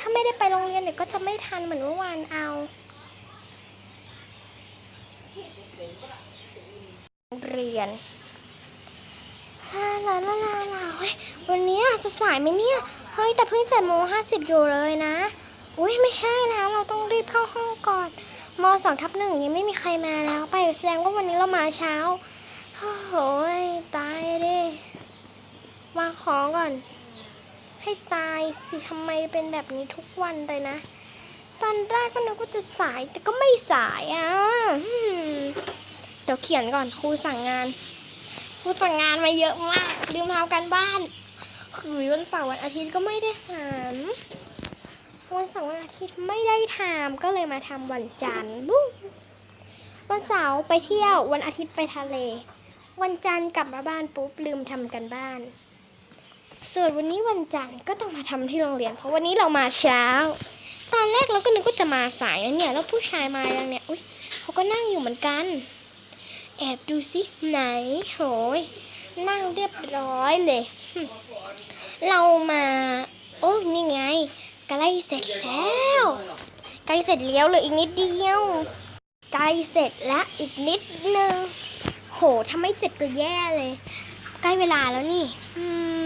ถ้าไม่ได้ไปโรงเรียนเดี๋ยก็จะไม่ทันเหมือนเมื่อวานเอาเรียนลาลาลาลาลาเฮ้ยวันนี้อาจจะสายไหมเนี่ย เฮ้ย แต่เพิ่งเจ็ดโมงห้าสิบอยู่เลยนะ อุ้ยไม่ใช่นะ เราต้องรีบเข้าห้องก่อนมสองทับหนึ่งยังไม่มีใครมาแล้ว ไปแสดงว่าวันนี้เรามาเช้าโอ้ยตายดิวางของก่อน ให้ตายสิทำไมเป็นแบบนี้ทุกวันเลยนะ ตอนแรกก็นึกว่าจะสายแต่ก็ไม่สายอะเดี๋ยวเขียนก่อนครูสั่งงานครูสั่งงานมาเยอะมาก ลืมทำการบ้านคือวันเสาร์วันอาทิตย์ก็ไม่ได้ทำวันเสาร์วันอาทิตย์ไม่ได้ทำก็เลยมาทำวันจันทร์บู๊วันเสาร์ไปเที่ยววันอาทิตย์ไปทะเล วันจันทร์กลับมาบ้านปุ๊บลืมทำกันบ้าน ส่วนวันนี้วันจันทร์ก็ต้องมาทำที่โรงเรียน เพราะวันนี้เรามาเช้า ตอนแรกเราก็นึกว่าจะมาสายนะเนี่ย แล้วผู้ชายมายังเนี่ย อุ้ยเขาก็นั่งอยู่เหมือนกัน แอบดูสิไหนโหยนั่งเรียบร้อยเลย เรามา โอ้นี่ไงใกล้เสร็จแล้วใกล้เสร็จแล้วเลยอีกนิดเดียวใกล้เสร็จแล้วอีกนิดนึงโหถ้าไม่เสร็จก็แย่เลย ใกล้เวลาแล้วนี่ อืม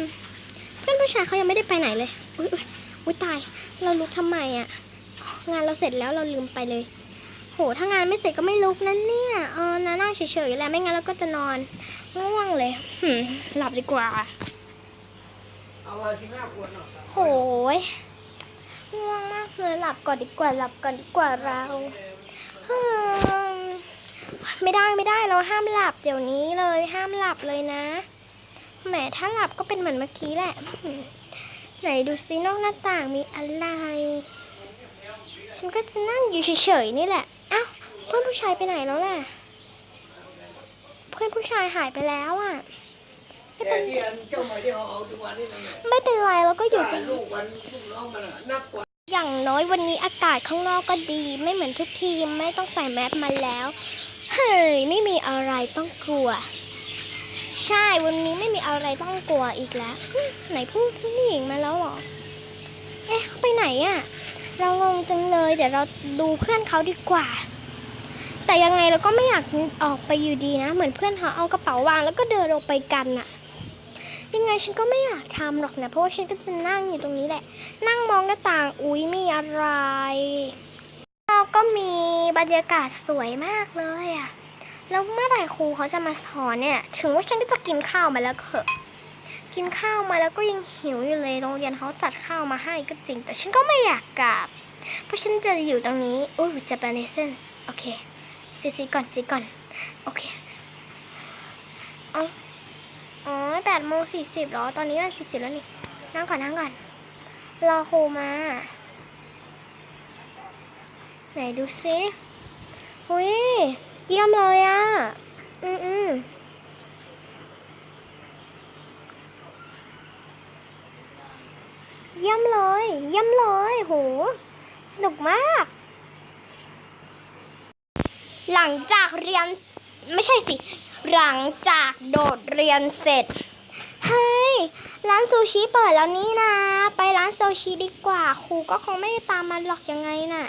เพื่อนผู้ชายเขายังไม่ได้ไปไหนเลย อุ้ยอุ๊ยอุ้ยตาย เราลุกทำไมอะงานเราเสร็จแล้วเราลืมไปเลย โห ถ้างานไม่เสร็จก็ไม่ลุกนั่นเนี่ย เออนะนั่งเฉยๆแหล้วไม่งั้นเราก็จะนอนง่วงเลยหืมหลับดีกว่า เอามาสิบห้าขวดเนาะโหยง่วงมากเลยหลับก่อนดีกว่าหลับก่อนดีกว่าเราฮึมไม่ได้ไม่ได้เราห้ามหลับเดี๋ยวนี้เลยห้ามหลับเลยนะ แหมถ้าหลับก็เป็นเหมือนเมื่อกี้แหละ ไหนดูซินอกหน้าต่างมีอะไร ฉันก็จะนั่งอยู่เฉยๆนี่แหละ อ้าวเพื่อนผู้ชายไปไหนแล้วล่ะ เพื่อนผู้ชายหายไปแล้วอะแต่ที่อันเจ้าใหม่ที่เขาเอาทุกวันนี้นั่นแหละไม่เป็นไรเราก็อยู่ต่กันลูกวันลูกน้องมันอะนักกว่า อย่างน้อยวันนี้อากาศข้างนอกก็ดี ไม่เหมือนทุกทีไม่ต้องใส่แมสมาแล้ว เฮ้ย ไม่มีอะไรต้องกลัว ใช่วันนี้ไม่มีอะไรต้องกลัวอีกแล้ว ไหนพูดผู้หญิงมาแล้วหรอ เอ๊ะเขาไปไหนอะเรางงจังเลยเดี๋ยวเราดูเพื่อนเขาดีกว่า แต่ยังไงเราก็ไม่อยากออกไปอยู่ดีนะ เหมือนเพื่อนเขาเอากระเป๋าวางแล้วก็เดินออกไปกันอะยังไงฉันก็ไม่อยากทำหรอกนะ เพราะว่าฉันก็จะนั่งอยู่ตรงนี้แหละ นั่งมองหน้าต่างอุ๊ยมีอะไรก็มีบรรยากาศสวยมากเลยอะ แล้วเมื่อไหร่ครูเขาจะมาสอนเนี่ย ถึงว่าฉันก็จะกินข้าวมาแล้วเถอะ กินข้าวมาแล้วก็ยังหิวอยู่เลยโรงเรียนเขาจัดข้าวมาให้ก็จริง แต่ฉันก็ไม่อยากกลับ เพราะฉันจะอยู่ตรงนี้อู้จะเป็นเนเซนส์โอเคซีซีก่อนซีก่อน โอเคเอาอ๋อแปดโมงสี่สิบหรอ ตอนนี้มันสี่สิบแล้วนี่ นั่งก่อนนั่งก่อน รอครูมา ไหนดูซิหุย เยี่ยมเลยอะ อืมอืมเยี่ยมเลย เยี่ยมเลย โห สนุกมาก หลังจากเรียน ไม่ใช่สิ หลังจากโดดเรียนเสร็จ เฮ้ย ร้านซูชิเปิดแล้วนี่นะ ไปร้านซูชิดีกว่า ครูก็คงไม่ตามมาหรอกยังไงน่ะ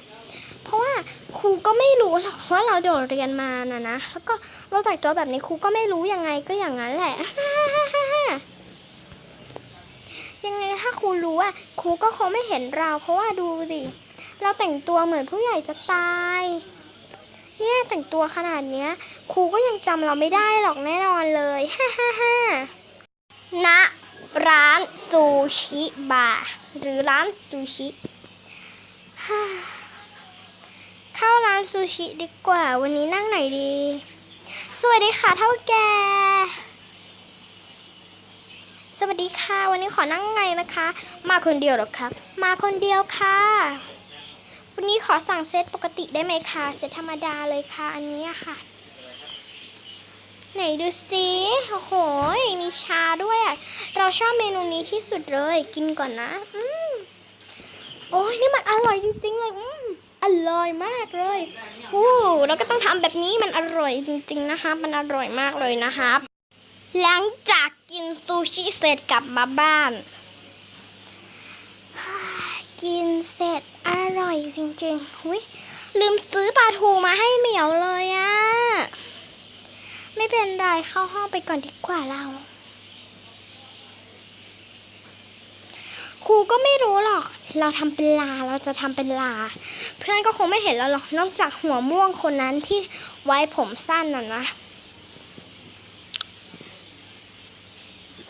เพราะว่าครูก็ไม่รู้หรอกว่าเราโดดเรียนมานะนะ แล้วก็เราแต่งตัวแบบนี้ครูก็ไม่รู้ยังไงก็อย่างนั้นแหละ ยังไงถ้าครูรู้อะครูก็คงไม่เห็นเรา เพราะว่าดูสิเราแต่งตัวเหมือนผู้ใหญ่จะตายเนี่ยแต่งตัวขนาดเนี้ยครูก็ยังจำเราไม่ได้หรอกแน่นอนเลยฮ่าฮ่าฮ่าณร้านซูชิบาร์หรือร้านซูชิฮ่า เข้าร้านซูชิดีกว่า วันนี้นั่งไหนดี สวัสดีค่ะเท่าแก สวัสดีค่ะ วันนี้ขอนั่งไงนะคะ มาคนเดียวหรอครับ มาคนเดียวค่ะ วันนี้ขอสั่งเซตปกติได้ไหมคะ เซตธรรมดาเลยค่ะ อันนี้ค่ะ ไหนดูสิโอ้โห มีชาด้วยอะ เราชอบเมนูนี้ที่สุดเลย กินก่อนนะ อืมโอ้ยนี่มันอร่อยจริง ๆ เลยอืม อร่อยมากเลยอู้เราก็ต้องทำแบบนี้มันอร่อยจริง ๆนะคะมันอร่อยมากเลยนะครับหลังจากกินซูชิเสร็จกลับมาบ้าน กินเสร็จอร่อยจริงๆหุยลืมซื้อปลาทูมาให้เหมียวเลยอะไม่เป็นไรเข้าห้องไปก่อนดีกว่าเรา ครูก็ไม่รู้หรอก เราทำเป็นลา เราจะทำเป็นลา เพื่อนก็คงไม่เห็นเราหรอก นอกจากหัวม่วงคนนั้นที่ไว้ผมสั้นน่ะนะ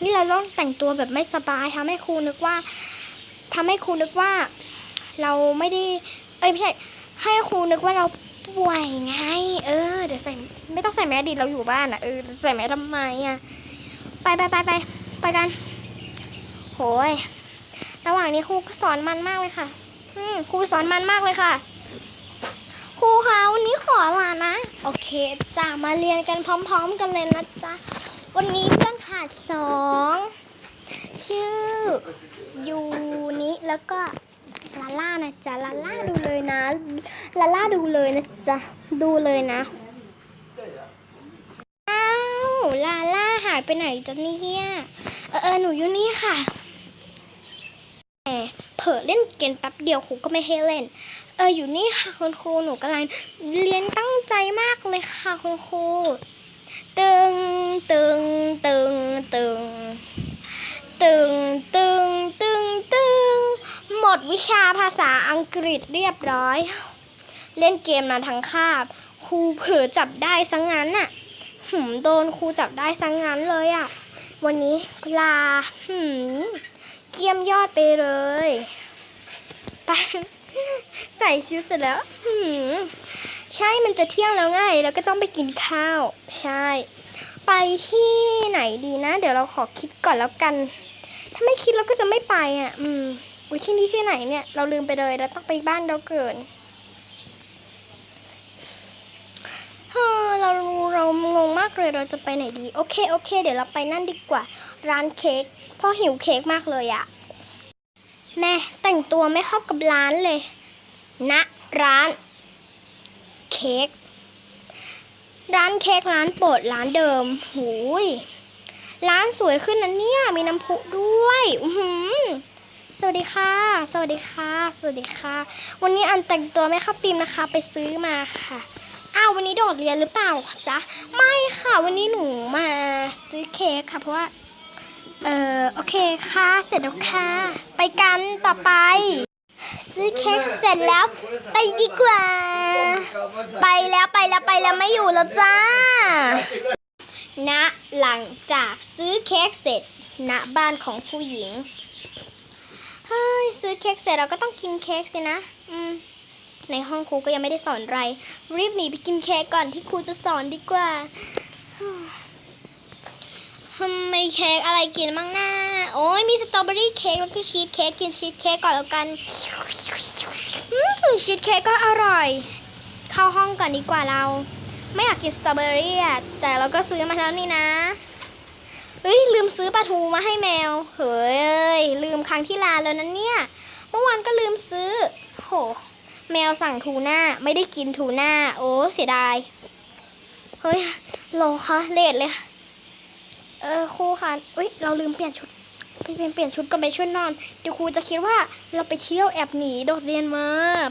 นี่เราต้องแต่งตัวแบบไม่สบายทำให้ครูนึกว่าทำให้ครูนึกว่า เราไม่ได้ เอ้ยไม่ใช่ ให้ครูนึกว่าเราป่วยไง เออ เดี๋ยวใส่ ไม่ต้องใส่แมสดิ เราอยู่บ้านอะ เออ ใส่แมสทำไมอะ ไปไปไปไปไปกัน โหย ระหว่างนี้ครูก็สอนมันมากเลยค่ะอืมครูสอนมันมากเลยค่ะ ครูคะวันนี้ขอลานะ โอเคจ้ามาเรียนกันพร้อม ๆ กันเลยนะจ๊ะ วันนี้เพื่อนขาดสองชื่อยูนิแล้วก็ลาล่านะจ๊ะลาล่าดูเลยนะลาล่าดูเลยนะจ๊ะดูเลยนะอ้าวลาล่าหายไปไหนจ๊ะเนี่ยเออเออหนูอยู่นี่ค่ะ อเล่นเกมแป๊บเดียวครูก็ไม่ให้เล่น เอออยู่นี่ค่ะคุณครูหนูกำลังเรียนตั้งใจมากเลยค่ะคุณครูตึงตึงตึงตึงตึงตึงตึงตึงหมดวิชาภาษาอังกฤษเรียบร้อย เล่นเกมมาทั้งคาบครูเผลอจับได้ซังงั้นน่ะหืมโดนครูจับได้ซังงั้นเลยอะ วันนี้ลาหืม เยี่ยมยอดไปเลยไปใส่ชุดเสร็จแล้วใช่มันจะเที่ยงแล้วไงแล้วก็ต้องไปกินข้าว ใช่ ไปที่ไหนดีนะ เดี๋ยวเราขอคิดก่อนแล้วกัน ถ้าไม่คิดเราก็จะไม่ไปอะ อืมอุ้ยที่นี่ที่ไหนเนี่ย เราลืมไปเลยเราต้องไปบ้านเราเกินเฮ้อเราเรางงมากเลยเราจะไปไหนดี โอเคโอเค เดี๋ยวเราไปนั่นดีกว่า ร้านเค้กเพ่อหิวเค้กมากเลยอะแม่แต่งตัวไม่เข้ากับร้านเลยณนะร้านเค้กร้านเค้กร้านโปรดร้านเดิมหูยร้านสวยขึ้นนะเนี่ยมีน้ำพุด้วยอือหือสวัสดีค่ะ สวัสดีค่ะ สวัสดีค่ะ วันนี้อันแต่งตัวไม่เข้าธีมนะคะ ไปซื้อมาค่ะอ้าววันนี้โดดเรียนหรือเปล่าจ๊ะไม่ค่ะ วันนี้หนูมาซื้อเค้กค่ะเพราะว่า เออโอเคค่ะ เสร็จแล้วค่ะ ไปกันต่อไป ซื้อเค้กเสร็จแล้ว ไปดีกว่า ไปแล้วไปแล้วไปแล้วไม่อยู่แล้วจ้าณหลังจากซื้อเค้กเสร็จณบ้านของผู้หญิงเฮ้ยซื้อเค้กเสร็จเราก็ต้องกินเค้กสินะ อืม ในห้องครูก็ยังไม่ได้สอนอะไร รีบหนีไปกินเค้กก่อนที่ครูจะสอนดีกว่า ทำไมเค้กอะไรกินบ้างนะโอ้ยมีสตรอเบอรี่เค้กแล้วก็ชีสเค้กกินชีสเค้กก่อนแล้วกันชีสเค้กก็อร่อย เข้าห้องก่อนดีกว่าเรา ไม่อยากกินสตรอเบอรี่อะแต่เราก็ซื้อมาแล้วนี่นะเฮ้ยลืมซื้อปลาทูมาให้แมว เฮ้ยลืมครั้งที่ลาแล้วนั้นเนี่ย เมื่อวานก็ลืมซื้อ โห แมวสั่งทูน่าไม่ได้กินทูน่า โอ้เสียดาย เฮ้ยโลคะเลทเลย เออครูคะอุ้ยเราลืมเปลี่ยนชุดไปเปลี่ยนเปลี่ยนชุดก่อนไปชุดนอนเดี๋ยวครูจะคิดว่าเราไปเที่ยวแอบหนีโดดเรียนมา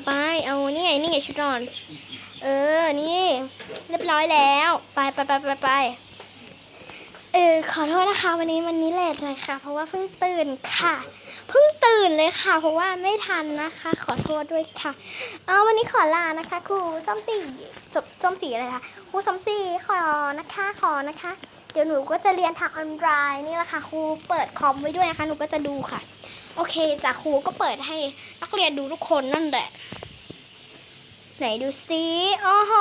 ไปเอานี่ไงนี่ไงชุดนอน เออนี่ เรียบร้อยแล้ว ไปไปไปไปไปเออขอโทษนะคะวันนี้วันนี้เลทเลยค่ะ เพราะว่าเพิ่งตื่นค่ะเพิ่งตื่นเลยค่ะ เพราะว่าไม่ทันนะคะ ขอโทษด้วยค่ะ เอาวันนี้ขอลานะคะ ครูส้มสีจบส้มสีอะไรคะครูส้มสีขอนะคะขอนะคะ เดี๋ยวหนูก็จะเรียนทางออนไลน์นี่แหละค่ะครูเปิดคอมไว้ด้วยนะคะ หนูก็จะดูค่ะ โอเคจ้ะครูก็เปิดให้นักเรียนดูทุกคนนั่นแหละ ไหนดูซิอ๋อห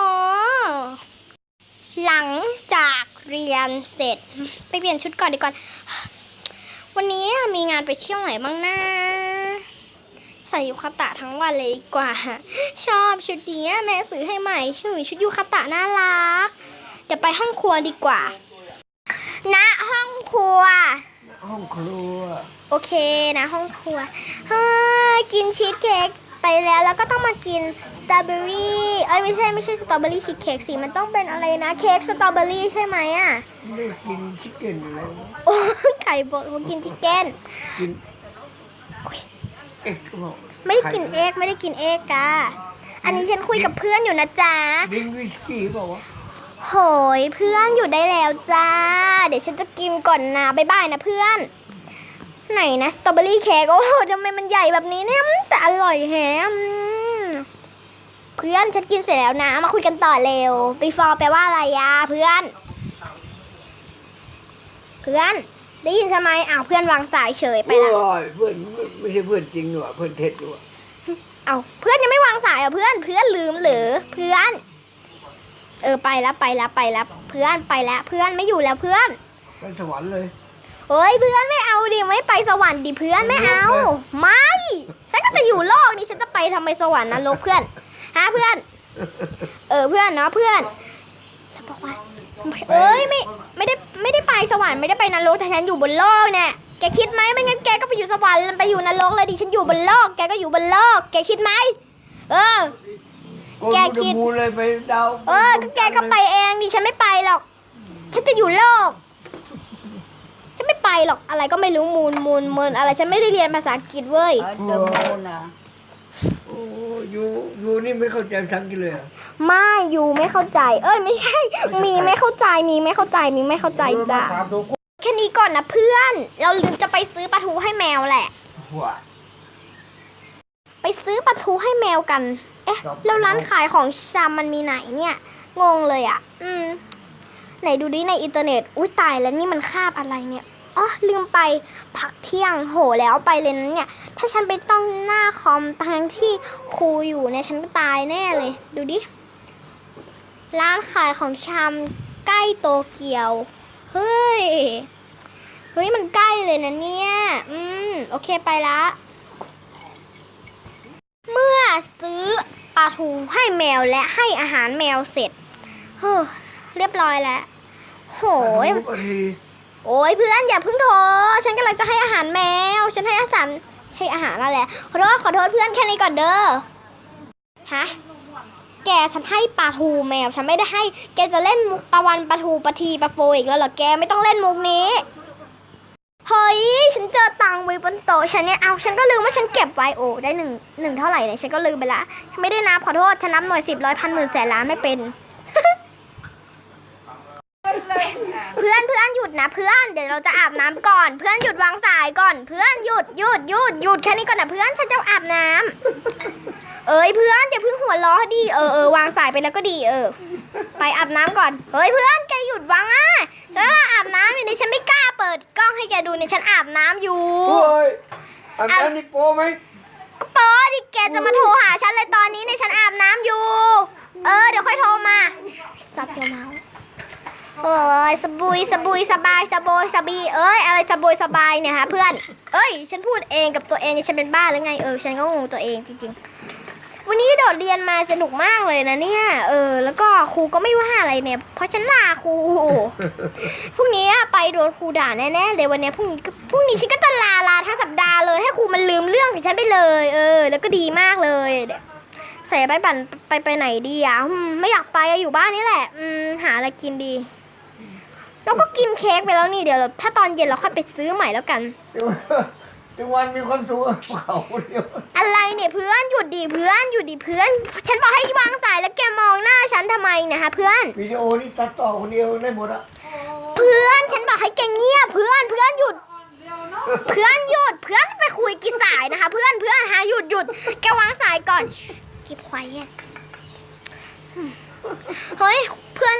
หลังจากเรียนเสร็จ ไปเปลี่ยนชุดก่อนดีกว่าวันนี้มีงานไปเที่ยวไหนบ้างนะใส่ยูคาตะทั้งวันเลยดีกว่า ชอบชุดนี้แม่ซื้อให้ใหม่หือชุดยูคาตะน่ารัก เดี๋ยวไปห้องครัวดีกว่า ณห้องครัว ห้องครัว โอเคนะห้องครัวเฮ้ยกินชีสเค้กไปแล้วแล้วก็ต้องมากินสตรอเบอรี่เอ้ยไม่ใช่ไม่ใช่สตรอเบอรี่ชีสเค้กสิมันต้องเป็นอะไรนะเค้กสตรอเบอรี่ใช่ไหมอะไม่ได้กินชิคเก้นอะไรนะโอ้ไข่บดมากินชิคเก้นกินเอ็กก็บอกไม่ได้กินเอกไม่ได้กินเอกจ้าอันนี้ฉันคุยกับเพื่อนอยู่นะจ๊ะ ดิงวิสกี้บอกว่า โหยเพื่อนอยู่ได้แล้วจ้า เดี๋ยวฉันจะกินก่อนนะบ๊ายบายนะเพื่อน ไหนนะสตรอเบอรี่เค้กโอ้โหทำไมมันใหญ่แบบนี้เนี่ยอืมแต่อร่อยแฮมเพื่อนฉันกินเสร็จแล้วนะ มาคุยกันต่อเร็ว before แปลว่าอะไรอะเพื่อน เพื่อน ได้ยินใช่ไหมอ้าวเพื่อนวางสายเฉยไปละโอ้ยเพื่อนไม่ใช่เพื่อนจริงหรอกเพื่อนเท็จอยู่อะเอาเพื่อนยังไม่วางสายเหรอะเพื่อนเพื่อนลืมหรือเพื่อน เออไปแล้วไปแล้วไปแล้วเพื่อนไปแล้วเพื่อนไม่อยู่แล้วเพื่อนไปสวรรค์เลยเฮ้ยเพื่อนไม่เอาดิไม่ไปสวรรค์ดิเพื่อนไม่เอา ไม่เอาไม่ฉันก็จะอยู่โลกนี้ฉันจะไปทำไมสวรรค์นรกเพื่อนฮะเพื่อน เออเพื่อนเนาะเพื่อนแล้วบอกว่าเอ้ยไม่ไม่ได้ไม่ได้ไปสวรรค์ไม่ได้ไปนรกแต่ฉันอยู่บนโลกเนี่ยแกคิดไหมไม่งั้นแกก็ไปอยู่สวรรค์ไปอยู่นรกเลยดิฉันอยู่บนโลกแกก็อยู่บนโลกแกคิดไหมเออโกน แกมูคิดดมูเลยไปดาวเออก็แกก็ไปเองดิฉันไม่ไปหรอก ฉันจะอยู่โลก ฉันไม่ไปหรอกอะไรก็ไม่รู้มูลมูลมูลอะไรฉันไม่ได้เรียนภาษาอังกฤษเว้ย เดอะมูนอะโอ้ยูยูนี่ไม่เข้าใจภาษาอังกฤษเลยอะไม่อยู่ไม่เข้าใจ เอ้ยไม่ใช่ มีไม่เข้าใจมีไม่เข้าใจมีไม่เข้าใจจ้ะแค่นี้ก่อนนะเพื่อน เราลืมจะไปซื้อปลาทูให้แมวแหละหัวไปซื้อปลาทูให้แมวกัน เอ๊ะครับแล้วร้านขายของชำมันมีไหนเนี่ยงงเลยอะ อืม ไหนดูดิในอินเทอร์เน็ต อุ้ยตายแล้วนี่มันคาบอะไรเนี่ยอ๋อลืมไปพักเที่ยงโหแล้วไปเลยนะเนี่ย ถ้าฉันไปต้องหน้าคอมทางที่ครูอยู่เนี่ยฉันก็ตายแน่เลย ดูดิ ร้านขายของชำใกล้โตเกียว เฮ้ย เฮ้ยมันใกล้เลยนะเนี่ย อืม โอเคไปละ เมื่อซื้อปลา ทูให้แมวและให้อาหารแมวเสร็จเฮ้อเรียบร้อยแล้ว โหยรูปอันทีโอ้ยเพื่อนอย่าเพิ่งโทร ฉันกำลังจะให้อาหารแมว ฉันให้อาหารให้อาหารอะไรขอโทษขอโทษเพื่อนแค่นี้ก่อนเด้อ ฮะ แกฉันให้ปลาทูแมว ฉันไม่ได้ให้ แกจะเล่นมุกปลาวันปลาทูปลาทีปลาโฟอีกแล้วเหรอ แกไม่ต้องเล่นมุกนี้ เฮ้ย ฉันเจอตังค์ไว้บนโต๊ะฉันเนี่ย เอา ฉันก็ลืมว่าฉันเก็บไว้โอ้ได้หนึ่งหนึ่งเท่าไหร่เนี่ย ฉันก็ลืมไปละ ฉันไม่ได้นับขอโทษ ฉันนับหน่วยสิบร้อยพันหมื่นแสนล้านไม่เป็น เพื่อนเพื่อนหยุดนะเพื่อนเดี๋ยวเราจะอาบน้ำก่อน เพื่อนหยุดวางสายก่อน เพื่อนหยุดหยุดหยุดหยุดแค่นี้ก่อนนะเพื่อนฉันจะอาบน้ำเอ้ยเพื่อนอย่าเพิ่งหัวล้อดิเออเออวางสายไปแล้วก็ดีเออ ไปอาบน้ำก่อนเฮ้ยเพื่อนแกหยุดวางอะฉันอาบน้ำอยู่ในฉันไม่กล้าเปิดกล้องให้แกดูเนี่ยฉันอาบน้ำอยู่โอ้ยอันนั้นนี่โป้ไหมก็ปอดิแกจะมาโทรหาฉันเลยตอนนี้เนี่ยฉันอาบน้ำอยู่ เออเดี๋ยวค่อยโทรมาซับเดี๋ยวเมา ส์เอ้ยสบุยสบุยสบายสบอยสบีเอ้ยอะไรสบุยสบายเนี่ยฮะเพื่อน เอ้ย ฉันพูดเองกับตัวเองเนี่ยฉันเป็นบ้าหรือไงเออฉันก็งงตัวเองจริงๆ วันนี้โดดเรียนมาสนุกมากเลยนะเนี่ยเออ แล้วก็ครูก็ไม่ว่าอะไรเนี่ย เพราะฉันลาครูพรุ่งนี้ไปโดนครูด่าแน่ๆเลยวันนี้พรุ่งนี้พรุ่งนี้ฉันก็จะลาลาทั้งสัปดาห์เลยให้ครูมันลืมเรื่องของฉันไปเลย เออ แล้วก็ดีมากเลยเดี๋ยวใส่ไปบั่นไปไปไหนดีอะอืมไม่อยากไปอะอยู่บ้านนี่แหละ อืมหาอะไรกินดี แล้วก็กินเค้กไปแล้วนี่เดี๋ยวเราถ้าตอนเย็นเราค่อยไปซื้อใหม่แล้วกัน ทุกวันมีความสุขกับเขาคนเดียวอะไรเนี่ยเพื่อนหยุดดิเพื่อนหยุดดิเพื่อน ฉันบอกให้วางสายแล้วแกมองหน้าฉันทำไมเนะคะเพื่อน วิดีโอนี่ตัดต่อคนเดียวได้หมดอะเพื่อนฉันบอกให้แกเงียบเพื่อนเพื่อนหยุด เพื่อนหยุดเพื่อนไปคุยกี่สายนะคะ เพื่อนเพื่อนหาหยุดหยุดแกวางสายก่อนกิบควายเฮ้ยเพื่อน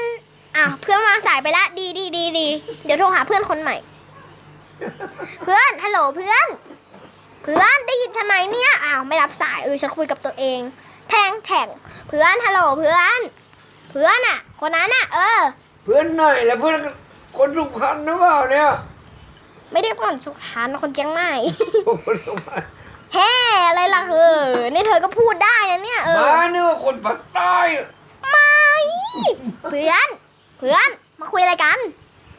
อ้าวเพื่อนวางสายไปละ ดีดีดีดีเดี๋ยวโทรหาเพื่อนคนใหม่ เพื่อนฮัลโหลเพื่อน เพื่อนได้ยินทำไมเนี่ยอ้าวไม่รับสายเออฉันคุยกับตัวเอง แทงแทงเพื่อนฮัลโหลเพื่อน เพื่อนอะ คนนั้นอะ เออ เพื่อนหน่อยแล้วเพื่อนคนสุพรรณนะเปล่าเนี่ยไม่ได้ก่อนสุขานคนเจียงใหม่ โอ้โหทำไมแฮ่อะไรล่ะเออนี่เธอก็พูดได้นะเนี่ยเออ มาเนี่ยว่าคนภาคใต้อะไม่ เพื่อน เพื่อนมาคุยอะไรกัน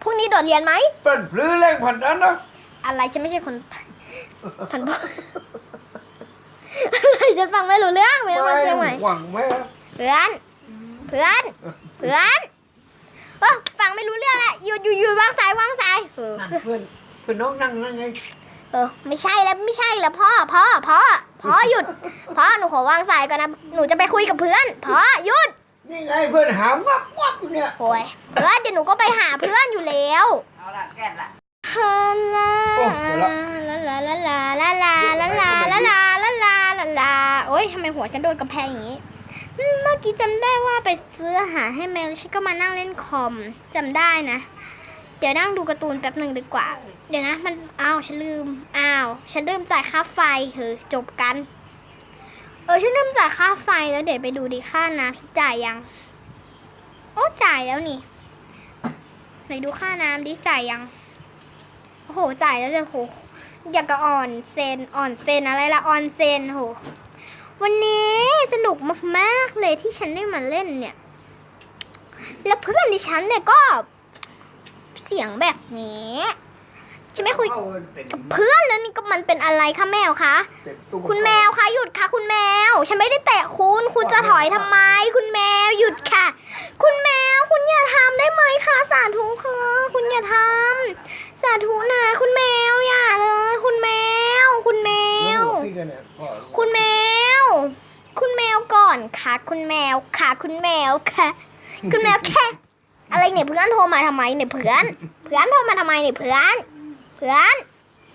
พรุ่งนี้โดดเรียนไหมเป็นพลื้อแรงพันนั้นนะอะไรฉันไม่ใช่คนไทยพันบอะไรฉันฟังไม่รู้เรื่องไม่รู้เรื่องใหม่หวังไหมอะเพื่อนเพื่อนเพื่อนเออฟังไม่รู้เรื่องแหละหยุดหยุดหยุดวางสายวางสายเออนั่นเพื่อนเพื่อนน้องนั่งนั่งไงเออไม่ใช่แล้วไม่ใช่แล้วพ่อพ่อพ่อพ่อหยุดพ่อหนูขอวางสายก่อนนะหนูจะไปคุยกับเพื่อนพ่อหยุด นี่ไงเพื่อนหามวับวับอยู่เนี่ยโอ้ยเพื่อนเดี๋ยวหนูก็ไปหาเพื่อนอยู่แล้วเอาละแก้ละฮาลาลาลาลาลาลาลาลาลาลาลาลาลาลาลาโอ้ยทำไมหัวฉันโดนกระแพงอย่างนี้อืมเมื่อกี้จำได้ว่าไปซื้ออาหารให้แมวแล้วฉันก็มานั่งเล่นคอมจำได้นะ เดี๋ยวนั่งดูการ์ตูนแป๊บหนึ่งดีกว่า เดี๋ยวนะ มันอ้าวฉันลืมอ้าวฉันลืมจ่ายค่าไฟเฮ้ยจบกัน เออฉันลืมจ่ายค่าไฟแล้วเดี๋ยวไปดูดีค่าน้ำฉันจ่ายยัง โอ้จ่ายแล้วนี่ไหนดูค่าน้ำดิจ่ายยัง โอ้โหจ่ายแล้วเลยโหอยากกะอ่อนเซนอ่อนเซนอะไรละออนเซนโหวันนี้สนุกมากๆเลยที่ฉันได้มาเล่นเนี่ย แล้วเพื่อนดิฉันเนี่ยก็เสียงแบบนี้ ฉันไม่คุยเข้าเป็นกับเพื่อนแล้วนี่ก็มันเป็นอะไรคะแมวคะเป็นตุ๊กคุณแมวคะหยุดค่ะคุณแมว ฉันไม่ได้แตะคุณ คุณจะถอยทำไม คุณแมวหยุดค่ะ คุณแมวคุณอย่าทำได้ไหมคะสาธุค่ะคุณอย่าทำสาธุนะคุณแมวอย่าเลย คุณแมว คุณแมแล้ววพี่กันเนี่ยพ่อคุณแมว คุณแมวก่อนค่ะ คุณแมวค่ะ คุณแมวค่ะ คุณแมวแค่อะไรเนี่ยเพื่อนโทรมาทำไมเนี่ยเพื่อน เพื่อนโทรมาทำไมเนี่ยเพื่อน เพื่อน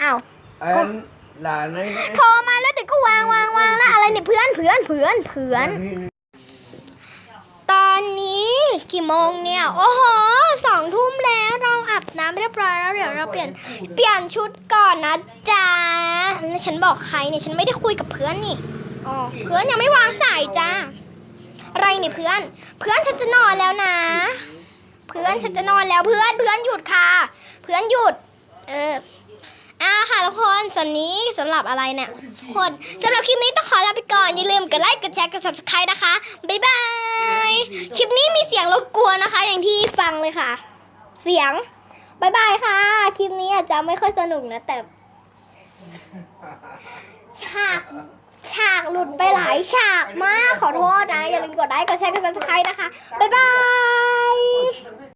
อ้าวอันหลานไอ้โทรมาแล้วเดี๋ยวก็วางวางวางแล้วอะไรเนี่ยเพื่อนเพื่อนเพื่อนเพื่อน ตอนนี้กี่โมงเนี่ย โอ้โหสองทุ่มแล้วเราอาบน้ำเรียบร้อยแล้วเดี๋ยวเราเปลี่ยนเปลี่ยนชุดก่อนนะจ๊ะแล้วฉันบอกใครเนี่ยฉันไม่ได้คุยกับเพื่อนนี่อ๋อเพื่อนยังไม่วางสายจ้าอะไรเนี่ยเพื่อน เพื่อนฉันจะนอนแล้วนะ เพื่อนฉันจะนอนแล้วเพื่อนเพื่อนหยุดค่ะ เพื่อนหยุด เอออาค่ะทุกคนส่วนนี้สำหรับอะไรเนี่ยคนสำหรับคลิปนี้ต้องขอลาไปก่อน อย่าลืมกดไลค์กดแชร์กด subscribe นะคะ บ๊ายบาย คลิปนี้มีเสียงรบกวนนะคะ อย่างที่ฟังเลยค่ะ เสียง บ๊ายบายค่ะ คลิปนี้อาจจะไม่ค่อยสนุกนะ แต่ ฉากฉากหลุดไปหลายฉากมากขอโทษนะ อย่าลืมกดไลค์กดแชร์กด subscribe นะคะ บ๊ายบาย